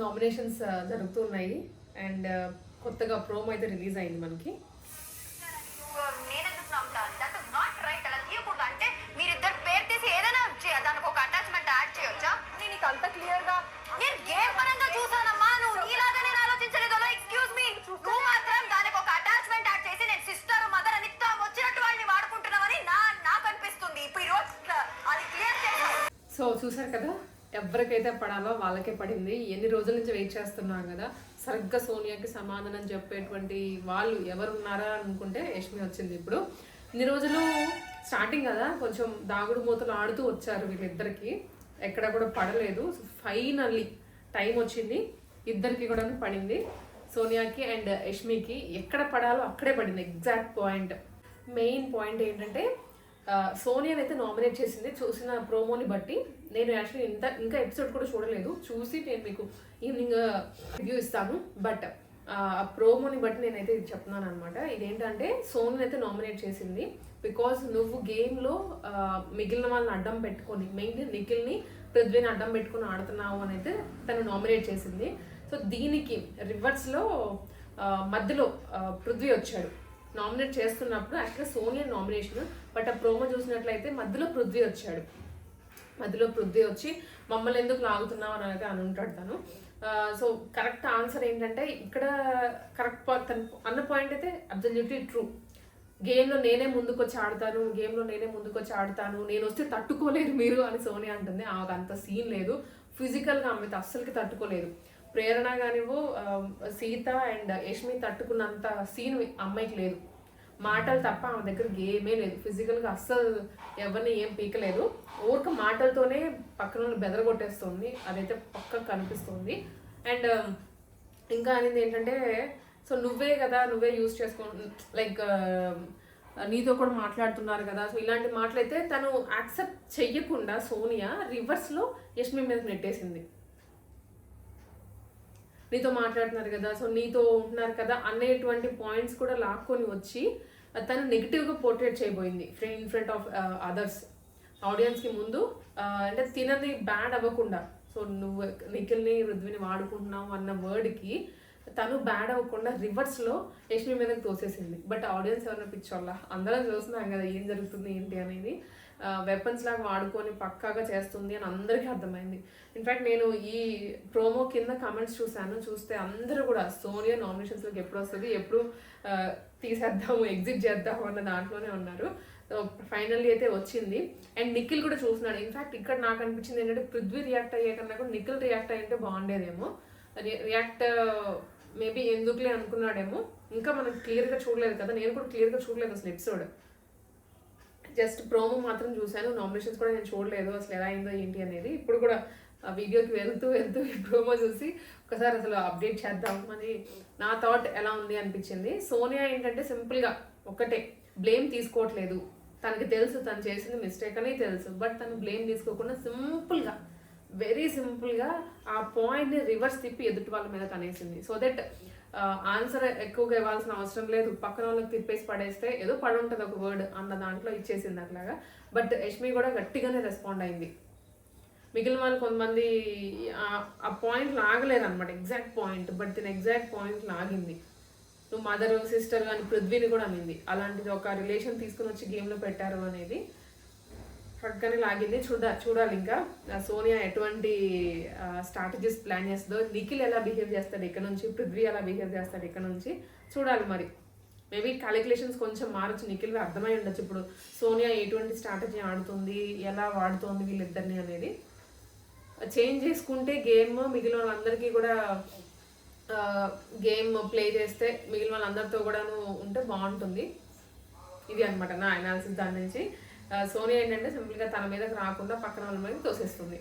Nominations జరుగుతున్నాయి. And కొత్తగా promo అయితే రిలీజ్ అయింది మనకి. నేను నీకు అంత క్లియర్గా నేను గేమ్ పరంగా చూసానమ్మా నువ్వు నీలాగా నేను ఆలోచించలేదు. ఎక్స్క్యూజ్ మీ నువ్వు మాత్రం దానికి ఒక అటాచ్మెంట్ యాడ్ చేసి నేను సిస్టర్ మదర్ అని తాము వచ్చినట్టు వాళ్ళని వాడుకుంటున్నామని నా నాకు అనిపిస్తుంది. ఇప్పుడు ఈ రోజు అది క్లియర్ చేయాలి సో చూసారు కదా? ఎవరికైతే పడాలో వాళ్ళకే పడింది. ఎన్ని రోజుల నుంచి వెయిట్ చేస్తున్నాం కదా? సరిగ్గా సోనియాకి సమాధానం చెప్పేటువంటి వాళ్ళు ఎవరున్నారా అనుకుంటే యష్మి వచ్చింది ఇప్పుడు. ఇన్ని రోజులు స్టార్టింగ్ కదా కొంచెం దాగుడు మూతలు ఆడుతూ వచ్చారు వీళ్ళిద్దరికి. ఎక్కడ కూడా పడలేదు. ఫైనల్లీ టైం వచ్చింది. ఇద్దరికి కూడా పడింది. సోనియాకి అండ్ యష్మికి ఎక్కడ పడాలో అక్కడే పడింది. ఎగ్జాక్ట్ పాయింట్ మెయిన్ పాయింట్ ఏంటంటే సోనియాని అయితే నామినేట్ చేసింది. చూసిన ప్రోమోని బట్టి నేను యాక్చువల్లీ ఇంత ఇంకా ఎపిసోడ్ కూడా చూడలేదు. చూసి నేను మీకు ఈవినింగ్ రివ్యూ ఇస్తాను. బట్ ఆ ప్రోమోని బట్టి నేనైతే ఇది చెప్తున్నాను అనమాట ఇదేంటంటే సోనిని అయితే నామినేట్ చేసింది బికాస్ నువ్వు గేమ్లో మిగిలిన వాళ్ళని అడ్డం పెట్టుకొని మెయిన్ నిఖిల్ని పృథ్వీని అడ్డం పెట్టుకొని ఆడుతున్నావు అని అయితే తను నామినేట్ చేసింది. సో దీనికి రివర్స్లో మధ్యలో పృథ్వీ వచ్చాడు. నామినేట్ చేస్తున్నప్పుడు యాక్చువల్గా సోనియా నామినేషన్ బట్ ఆ ప్రోమో చూసినట్లయితే మధ్యలో పృథ్వీ వచ్చాడు. మధ్యలో పృథ్వీ వచ్చి మమ్మల్ని ఎందుకు లాగుతున్నావు? అని అయితే అని ఉంటాడు తను సో కరెక్ట్ ఆన్సర్ ఏంటంటే ఇక్కడ కరెక్ట్ తను అన్న పాయింట్ అయితే అబ్జల్యూట్లీ ట్రూ గేమ్లో నేనే ముందుకు వచ్చి ఆడతాను గేమ్లో నేనే ముందుకు వచ్చి ఆడతాను నేను వస్తే తట్టుకోలేరు మీరు అని సోనియా అంటుంది. ఆమెకు అంత సీన్ లేదు. ఫిజికల్గా ఆమె అసలుకి అస్సలకి తట్టుకోలేదు. ప్రేరణ కానివ్వు సీత అండ్ యష్మి తట్టుకున్నంత సీన్ అమ్మాయికి లేదు. మాటలు తప్ప ఆమె దగ్గర ఏమీ లేదు. ఫిజికల్గా అస్సలు ఎవరిని ఏం పీకలేదు. ఊరిక మాటలతోనే పక్కన వాళ్ళు బెదరగొట్టేస్తుంది. అదైతే పక్క కనిపిస్తుంది. అండ్ ఇంకా అనేది ఏంటంటే సో నువ్వే కదా నువ్వే యూజ్ చేసుకో లైక్ నీతో కూడా మాట్లాడుతున్నారు కదా. సో ఇలాంటి మాటలైతే తను యాక్సెప్ట్ చెయ్యకుండా సోనియా రివర్స్లో యష్మి మీద నెట్టేసింది. నీతో మాట్లాడుతున్నారు కదా సో నీతో ఉంటున్నారు కదా అనేటువంటి పాయింట్స్ కూడా లాక్కొని వచ్చి తను నెగిటివ్గా పోర్ట్రేట్ చేయబోయింది ఇన్ ఫ్రంట్ ఆఫ్ అదర్స్ ఆడియన్స్కి ముందు uh, అంటే తినది బ్యాడ్ అవ్వకుండా. సో నువ్వు నిఖిల్ని రుద్విని వాడుకుంటున్నావు అన్న వర్డ్కి తను బ్యాడ్ అవ్వకుండా రివర్స్లో యష్మి మీదకి తోసేసింది. బట్ ఆడియన్స్ ఎవరైనా పిచ్చోళ్ళ? అందరం చూస్తున్నాం కదా ఏం జరుగుతుంది ఏంటి అనేది. వెపన్స్ లాగా వాడుకొని పక్కాగా చేస్తుంది అని అందరికీ అర్థమైంది. ఇన్ఫ్యాక్ట్ నేను ఈ ప్రోమో కింద కమెంట్స్ చూశాను. చూస్తే అందరూ కూడా సోనియా నామినేషన్స్లోకి ఎప్పుడు వస్తుంది ఎప్పుడు తీసేద్దాము ఎగ్జిట్ చేద్దాము అన్న దాంట్లోనే ఉన్నారు. ఫైనల్లీ అయితే వచ్చింది. అండ్ నిఖిల్ కూడా చూస్తున్నాడు. ఇన్ఫ్యాక్ట్ ఇక్కడ నాకు అనిపించింది ఏంటంటే పృథ్వీ రియాక్ట్ అయ్యే కన్నా కూడా నిఖిల్ రియాక్ట్ అయ్యింటే బాగుండేదేమో. రియాక్ట్ మేబీ ఎందుకులే అనుకున్నాడేమో. ఇంకా మనం క్లియర్గా చూడలేదు కదా నేను కూడా క్లియర్గా చూడలేదు అసలు ఎపిసోడ్. జస్ట్ ప్రోమో మాత్రం చూశాను నామినేషన్స్ కూడా నేను చూడలేదు అసలు ఎలా అయిందో ఏంటి అనేది. ఇప్పుడు కూడా ఆ వీడియోకి వెళ్తూ వెళ్తూ ఈ ప్రోమో చూసి ఒకసారి అసలు అప్డేట్ చేద్దాం అని నా థాట్ ఎలా ఉంది అనిపించింది. సోనియా ఏంటంటే సింపుల్గా ఒకటే బ్లేమ్ తీసుకోవట్లేదు. తనకి తెలుసు తను చేసింది మిస్టేక్ అని తెలుసు బట్ తను బ్లేమ్ తీసుకోకుండా సింపుల్గా వెరీ సింపుల్గా ఆ పాయింట్ని రివర్స్ తిప్పి ఎదుటి వాళ్ళ మీద కనేసింది సో దట్ ఆన్సర్ ఎక్కువగా ఇవ్వాల్సిన అవసరం లేదు. పక్కన వాళ్ళకి తిప్పేసి పడేస్తే ఏదో పడి ఉంటుంది ఒక వర్డ్ అన్న దాంట్లో ఇచ్చేసింది అట్లాగా. బట్ యష్మి కూడా గట్టిగానే రెస్పాండ్ అయింది. మిగిలిన వాళ్ళు కొంతమంది ఆ- పాయింట్ లాగలేరు అనమాట ఎగ్జాక్ట్ పాయింట్ బట్ దీని ఎగ్జాక్ట్ పాయింట్ లాగింది. నువ్వు మదర్ సిస్టర్ కానీ పృథ్వీని కూడా అనింది. అలాంటిది ఒక రిలేషన్ తీసుకుని వచ్చి గేమ్లో పెట్టారు అనేది పక్కనే లాగింది. చూడ చూడాలి ఇంకా. సోనియా ఎటువంటి స్ట్రాటజీస్ ప్లాన్ చేస్తుందో నిఖిల్ ఎలా బిహేవ్ చేస్తాడు ఇక్కడ నుంచి పృథ్వీ ఎలా బిహేవ్ చేస్తాడు ఇక్కడ నుంచి చూడాలి మరి. మేబీ క్యాలిక్యులేషన్స్ కొంచెం మారచ్చు. నిఖిల్ అర్థమై ఉండొచ్చు. ఇప్పుడు సోనియా ఎటువంటి స్ట్రాటజీ ఆడుతుంది ఎలా వాడుతోంది వీళ్ళిద్దరిని అనేది. చేంజ్ చేసుకుంటే గేమ్ మిగిలిన వాళ్ళందరికీ కూడా గేమ్ ప్లే చేస్తే మిగిలిన వాళ్ళందరితో కూడాను ఉంటే బాగుంటుంది. ఇది అనమాట నా అనాలిసిస్ దాని నుంచి. సోనియా ఏంటంటే సింపుల్గా తన మీదకి రాకుండా పక్కన వాళ్ళ మీద తోసేస్తుంది.